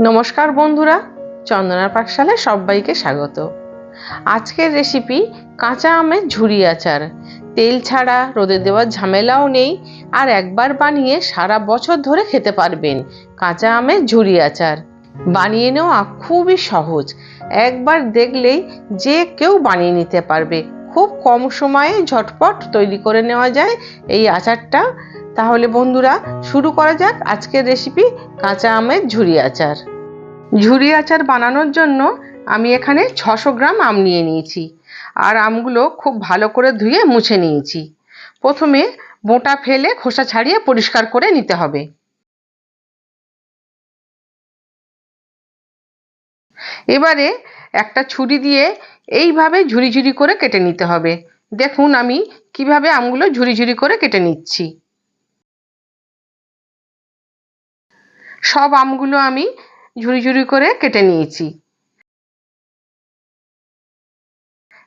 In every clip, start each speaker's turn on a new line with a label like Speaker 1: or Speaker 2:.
Speaker 1: নমস্কার বন্ধুরা, চন্দনার পাকশালায় সবাইকে স্বাগত। আজকের রেসিপি কাঁচা আমের ঝুরি আচার। তেল ছাড়া, রোদে দেওয়ার ঝামেলাও নেই, আর একবার বানিয়ে সারা বছর ধরে খেতে পারবেন কাঁচা আমের ঝুরি আচার। বানিয়ে নেওয়া খুবই সহজ। একবার দেখলেই যে কেউ বানিয়ে নিতে পারবে। খুব কম সময়ে ঝটপট তৈরি করে নেওয়া যায় এই আচারটা। তাহলে বন্ধুরা, শুরু করা যাক আজকের রেসিপি কাঁচা আমের ঝুরি আচার। ঝুরি আচার বানানোর জন্য আমি এখানে ছশো গ্রাম আম নিয়ে নিয়েছি আর আমগুলো খুব ভালো করে ধুয়ে মুছে নিয়েছি। প্রথমে বোটা ফেলে খোসা ছাড়িয়ে পরিষ্কার করে নিতে হবে। এবারে একটা ছুরি দিয়ে এইভাবে ঝুরি ঝুরি করে কেটে নিতে হবে। দেখুন আমি কীভাবে আমগুলো ঝুরি ঝুরি করে কেটে নিচ্ছি। সব আমগুলো আমি ঝুরি ঝুরি করে কেটে নিয়েছি।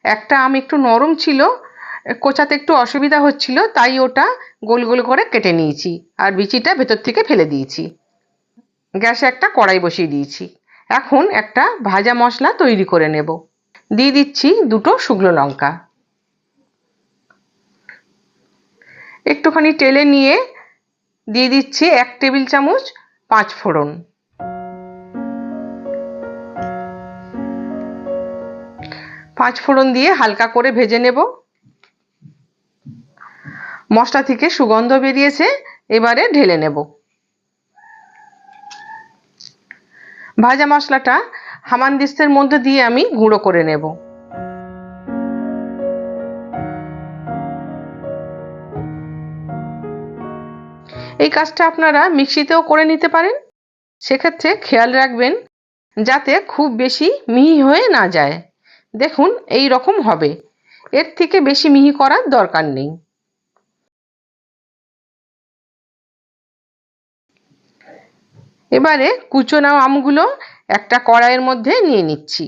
Speaker 1: একটা আম একটু নরম ছিল, কোচাতে একটু অসুবিধা হচ্ছিল, তাই ওটা গোল গোল করে কেটে নিয়েছি আর বিচিটা ভেতর থেকে ফেলে দিয়েছি। গ্যাসে একটা কড়াই বসিয়ে দিয়েছি। এখন একটা ভাজা মশলা তৈরি করে নেব। দিয়ে দিচ্ছি দুটো শুকনো লঙ্কা। একটুখানি টেলে নিয়ে দিয়ে দিচ্ছি এক টেবিল চামচ পাঁচ ফোড়ন। পাঁচ ফোড়ন দিয়ে হালকা করে ভেজে নেব। মশলা থেকে সুগন্ধ বেরিয়েছে, এবারে ঢেলে নেব। ভাজা মশলাটা হামানদিস্তের মধ্যে দিয়ে আমি গুঁড়ো করে নেব। এই কাজটা আপনারা মিক্সিতেও করে নিতে পারেন। সেক্ষেত্রে খেয়াল রাখবেন যাতে খুব বেশি মিহি হয়ে না যায়। দেখুন, এই রকম হবে। এর থেকে বেশি মিহি করার দরকার নেই। এবারে কুচোনো আমগুলো একটা কড়াইয়ের মধ্যে নিয়ে নিচ্ছি।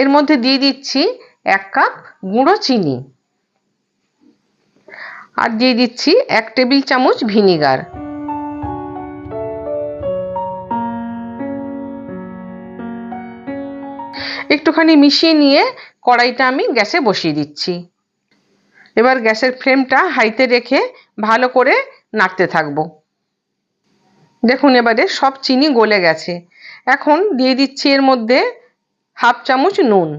Speaker 1: এর মধ্যে দিয়ে দিচ্ছি এক কাপ গুঁড়ো চিনি। আর দিয়ে দিচ্ছি এক টেবিল চামচ ভিনিগার। একটুখানি মিশিয়ে নিয়ে কড়াইটা আমি গ্যাসে বসিয়ে দিচ্ছি। এবার গ্যাসের ফ্লেমটা হাইতে রেখে ভালো করে নাড়তে থাকব। দেখুন এবারে সব চিনি গলে গেছে। এখন দিয়ে দিচ্ছি এর মধ্যে হাফ চামচ নুন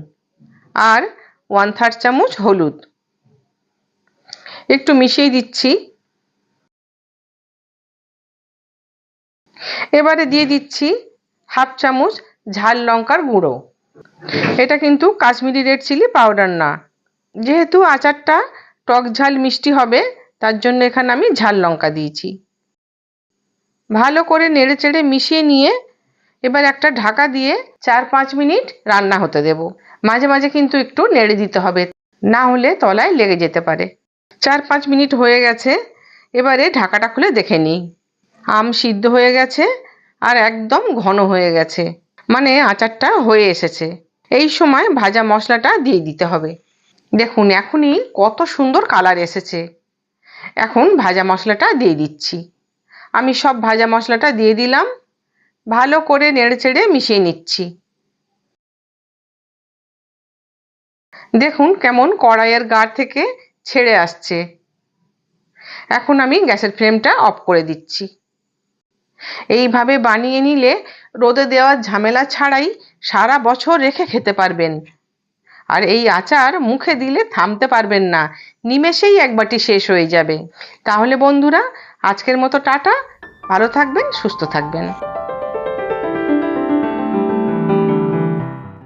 Speaker 1: আর ওয়ান থার্ড চামচ হলুদ। একটু মিশিয়ে দিচ্ছি। এবারে দিয়ে দিচ্ছি হাফ চামচ ঝাল লঙ্কার গুঁড়ো। এটা কিন্তু কাশ্মীরি রেড চিলি পাউডার না। যেহেতু আচারটা টক ঝাল মিষ্টি হবে, তার জন্য এখানে আমি ঝাল লঙ্কা দিয়েছি। ভালো করে নেড়ে চেড়ে মিশিয়ে নিয়ে এবার একটা ঢাকা দিয়ে চার পাঁচ মিনিট রান্না হতে দেব। মাঝে মাঝে কিন্তু একটু নেড়ে দিতে হবে, না হলে তলায় লেগে যেতে পারে। চার পাঁচ মিনিট হয়ে গেছে। এবারে ঢাকাটা খুলে দেখে নিই। আম সিদ্ধ হয়ে গেছে আর একদম ঘন হয়ে গেছে। মানে আচারটা হয়ে এসেছে। এই সময় ভাজা মশলাটা দিয়ে দিতে হবে। দেখুন, এখনই কত সুন্দর কালার এসেছে। এখন ভাজা মশলাটা দিয়ে দিচ্ছি। আমি সব ভাজা মশলাটা দিয়ে দিলাম। ভালো করে নেড়ে চেড়ে মিশিয়ে নিচ্ছি। দেখুন কেমন কড়াইয়ের গাঢ় থেকে ছেড়ে আসছে। এখন আমি গ্যাসের ফ্লেমটা অফ করে দিচ্ছি। এইভাবে বানিয়ে নিলে রোদে দেওয়ার ঝামেলা ছাড়াই সারা বছর রেখে খেতে পারবেন। আর এই আচার মুখে দিলে থামতে পারবেন না। নিমেষেই এক বাটি শেষ হয়ে যাবে। তাহলে বন্ধুরা, আজকের মতো টাটা। ভালো থাকবেন, সুস্থ থাকবেন।